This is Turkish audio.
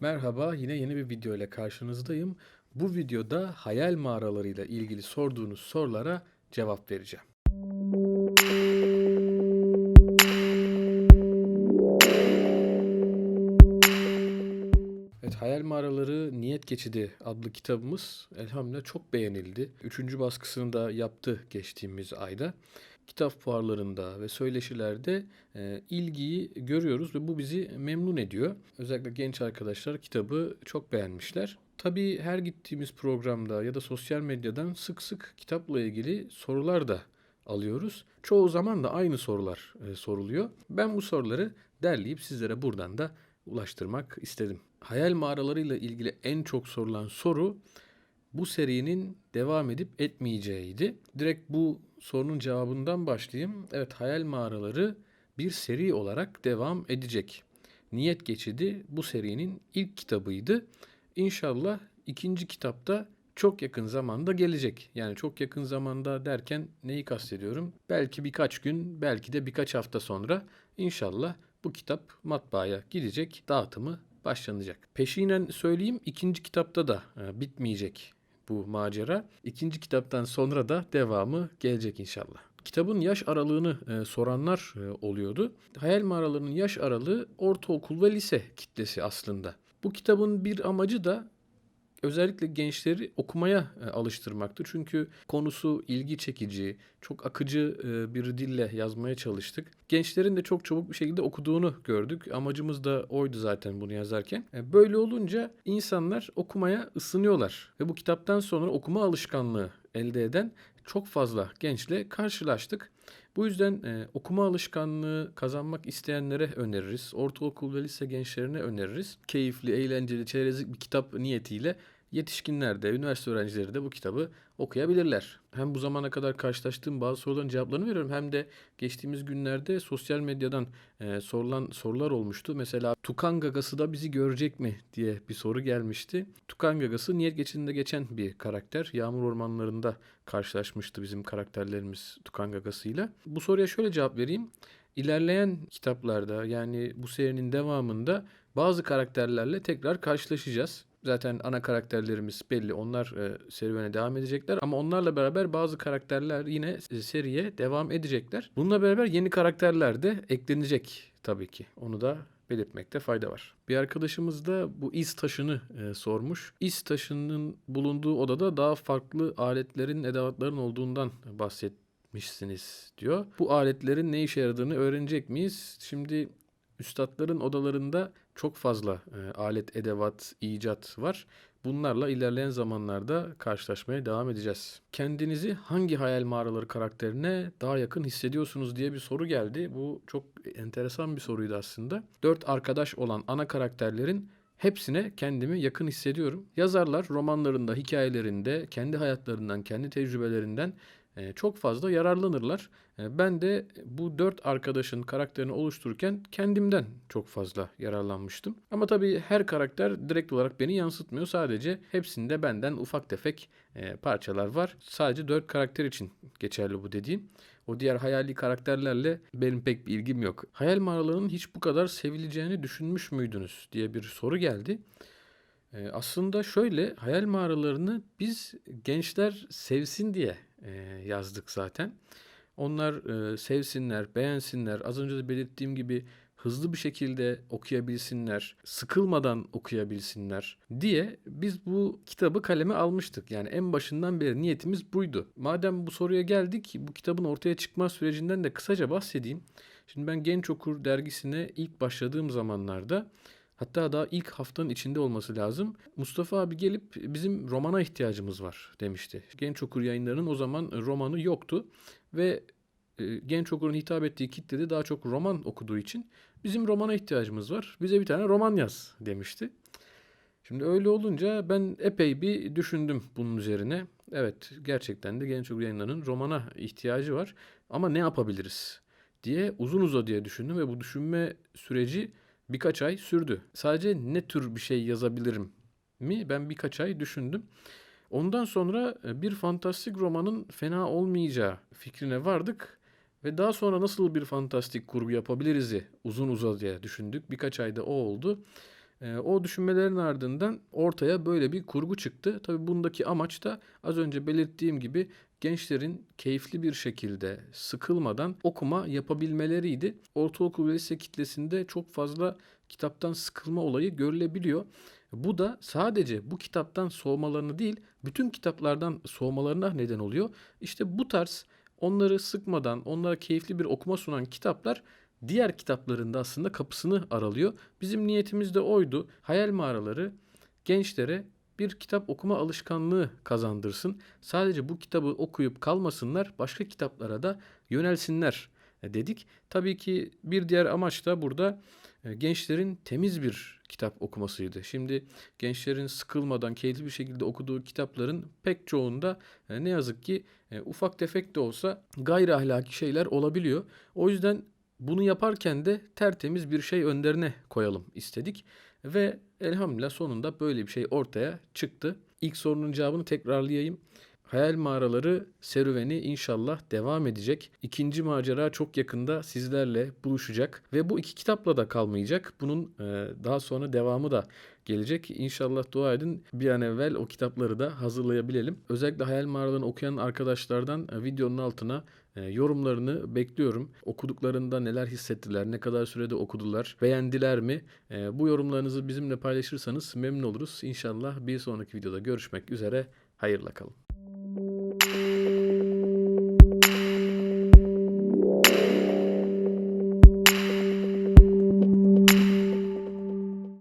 Merhaba, yine yeni bir video ile karşınızdayım. Bu videoda hayal mağaralarıyla ilgili sorduğunuz sorulara cevap vereceğim. Evet, Hayal Mağaraları Niyet Geçidi adlı kitabımız elhamdülillah çok beğenildi. Üçüncü baskısını da yaptı geçtiğimiz ayda. Kitap fuarlarında ve söyleşilerde e, ilgiyi görüyoruz ve bu bizi memnun ediyor. Özellikle genç arkadaşlar kitabı çok beğenmişler. Tabii her gittiğimiz programda ya da sosyal medyadan sık sık kitapla ilgili sorular da alıyoruz. Çoğu zaman da aynı sorular e, soruluyor. Ben bu soruları derleyip sizlere buradan da ulaştırmak istedim. Hayal mağaralarıyla ilgili en çok sorulan soru bu serinin devam edip etmeyeceğiydi. Direkt bu sorunun cevabından başlayayım. Evet hayal mağaraları bir seri olarak devam edecek. Niyet Geçidi bu serinin ilk kitabıydı. İnşallah ikinci kitapta çok yakın zamanda gelecek. Yani çok yakın zamanda derken neyi kastediyorum? Belki birkaç gün, belki de birkaç hafta sonra inşallah bu kitap matbaaya gidecek, dağıtımı başlanacak. Peşinen söyleyeyim ikinci kitapta da e, bitmeyecek bu macera. İkinci kitaptan sonra da devamı gelecek inşallah. Kitabın yaş aralığını e, soranlar e, oluyordu. Hayal mağaralarının yaş aralığı ortaokul ve lise kitlesi aslında. Bu kitabın bir amacı da özellikle gençleri okumaya e, alıştırmaktır. Çünkü konusu ilgi çekici, çok akıcı e, bir dille yazmaya çalıştık. Gençlerin de çok çabuk bir şekilde okuduğunu gördük. Amacımız da oydu zaten bunu yazarken. E, Böyle olunca insanlar okumaya ısınıyorlar ve bu kitaptan sonra okuma alışkanlığı elde eden çok fazla gençle karşılaştık. Bu yüzden e, okuma alışkanlığı kazanmak isteyenlere öneririz. Ortaokul ve lise gençlerine öneririz. Keyifli, eğlenceli, çerezlik bir kitap niyetiyle yetişkinler de, üniversite öğrencileri de bu kitabı okuyabilirler. Hem bu zamana kadar karşılaştığım bazı soruların cevaplarını veriyorum hem de geçtiğimiz günlerde sosyal medyadan e, sorulan sorular olmuştu. Mesela Tukan Gagası da bizi görecek mi diye bir soru gelmişti. Tukan Gagası niyet geçidinde geçen bir karakter. Yağmur ormanlarında karşılaşmıştı bizim karakterlerimiz Tukan Gagası'yla. Bu soruya şöyle cevap vereyim. İlerleyen kitaplarda yani bu serinin devamında bazı karakterlerle tekrar karşılaşacağız. Zaten ana karakterlerimiz belli. Onlar e, serüvene devam edecekler ama onlarla beraber bazı karakterler yine e, seriye devam edecekler. Bununla beraber yeni karakterler de eklenecek tabii ki. Onu da belirtmekte fayda var. Bir arkadaşımız da bu iz taşını e, sormuş. İz taşının bulunduğu odada daha farklı aletlerin, edevatların olduğundan bahsetmişsiniz diyor. Bu aletlerin ne işe yaradığını öğrenecek miyiz? Şimdi üstadların odalarında çok fazla e, alet, edevat, icat var. Bunlarla ilerleyen zamanlarda karşılaşmaya devam edeceğiz. Kendinizi hangi hayal mağaraları karakterine daha yakın hissediyorsunuz diye bir soru geldi. Bu çok enteresan bir soruydu aslında. Dört arkadaş olan ana karakterlerin hepsine kendimi yakın hissediyorum. Yazarlar romanlarında, hikayelerinde, kendi hayatlarından, kendi tecrübelerinden çok fazla yararlanırlar. E, Ben de bu dört arkadaşın karakterini oluştururken kendimden çok fazla yararlanmıştım. Ama tabii her karakter direkt olarak beni yansıtmıyor. Sadece hepsinde benden ufak tefek e, parçalar var. Sadece dört karakter için geçerli bu dediğim. O diğer hayali karakterlerle benim pek bir ilgim yok. Hayal mağaralarının hiç bu kadar sevileceğini düşünmüş müydünüz diye bir soru geldi. Aslında şöyle hayal mağaralarını biz gençler sevsin diye e, yazdık zaten. Onlar e, sevsinler, beğensinler. Az önce de belirttiğim gibi hızlı bir şekilde okuyabilsinler, sıkılmadan okuyabilsinler diye biz bu kitabı kaleme almıştık. Yani en başından beri niyetimiz buydu. Madem bu soruya geldik, bu kitabın ortaya çıkma sürecinden de kısaca bahsedeyim. Şimdi ben Genç Okur dergisine ilk başladığım zamanlarda Hatta daha ilk haftanın içinde olması lazım. Mustafa abi gelip bizim romana ihtiyacımız var demişti. Genç okur yayınlarının o zaman romanı yoktu ve e, genç okurun hitap ettiği kitle de daha çok roman okuduğu için bizim romana ihtiyacımız var. Bize bir tane roman yaz demişti. Şimdi öyle olunca ben epey bir düşündüm bunun üzerine. Evet gerçekten de genç okur yayınlarının romana ihtiyacı var ama ne yapabiliriz diye uzun uzadıya düşündüm ve bu düşünme süreci birkaç ay sürdü. Sadece ne tür bir şey yazabilirim mi ben birkaç ay düşündüm. Ondan sonra e, bir fantastik romanın fena olmayacağı fikrine vardık ve daha sonra nasıl bir fantastik kurgu yapabiliriz'i uzun uzadıya düşündük. Birkaç ayda o oldu E, o düşünmelerin ardından ortaya böyle bir kurgu çıktı. Tabii bundaki amaç da az önce belirttiğim gibi gençlerin keyifli bir şekilde sıkılmadan okuma yapabilmeleriydi. Ortaokul ve lise kitlesinde çok fazla kitaptan sıkılma olayı görülebiliyor. Bu da sadece bu kitaptan soğumalarını değil, bütün kitaplardan soğumalarına neden oluyor. İşte bu tarz onları sıkmadan, onlara keyifli bir okuma sunan kitaplar diğer kitaplarında aslında kapısını aralıyor. Bizim niyetimiz de oydu. Hayal mağaraları gençlere bir kitap okuma alışkanlığı kazandırsın. Sadece bu kitabı okuyup kalmasınlar, başka kitaplara da yönelsinler e, dedik. Tabii ki bir diğer amaç da burada e, gençlerin temiz bir kitap okumasıydı. Şimdi gençlerin sıkılmadan keyifli bir şekilde okuduğu kitapların pek çoğunda e, ne yazık ki ufak tefek de olsa gayri ahlaki şeyler olabiliyor. O yüzden bunu yaparken de tertemiz bir şey önlerine koyalım istedik. Ve elhamdülillah sonunda böyle bir şey ortaya çıktı. İlk sorunun cevabını tekrarlayayım. Hayal mağaraları serüveni inşallah devam edecek. İkinci macera çok yakında sizlerle buluşacak ve bu iki kitapla da kalmayacak. Bunun e, daha sonra devamı da gelecek. İnşallah dua edin bir an evvel o kitapları da hazırlayabilelim. Özellikle hayal mağaralarını okuyan arkadaşlardan e, videonun altına e, yorumlarını bekliyorum. Okuduklarında neler hissettiler, ne kadar sürede okudular, beğendiler mi? E, bu yorumlarınızı bizimle paylaşırsanız memnun oluruz. İnşallah bir sonraki videoda görüşmek üzere. Hayırla kalın.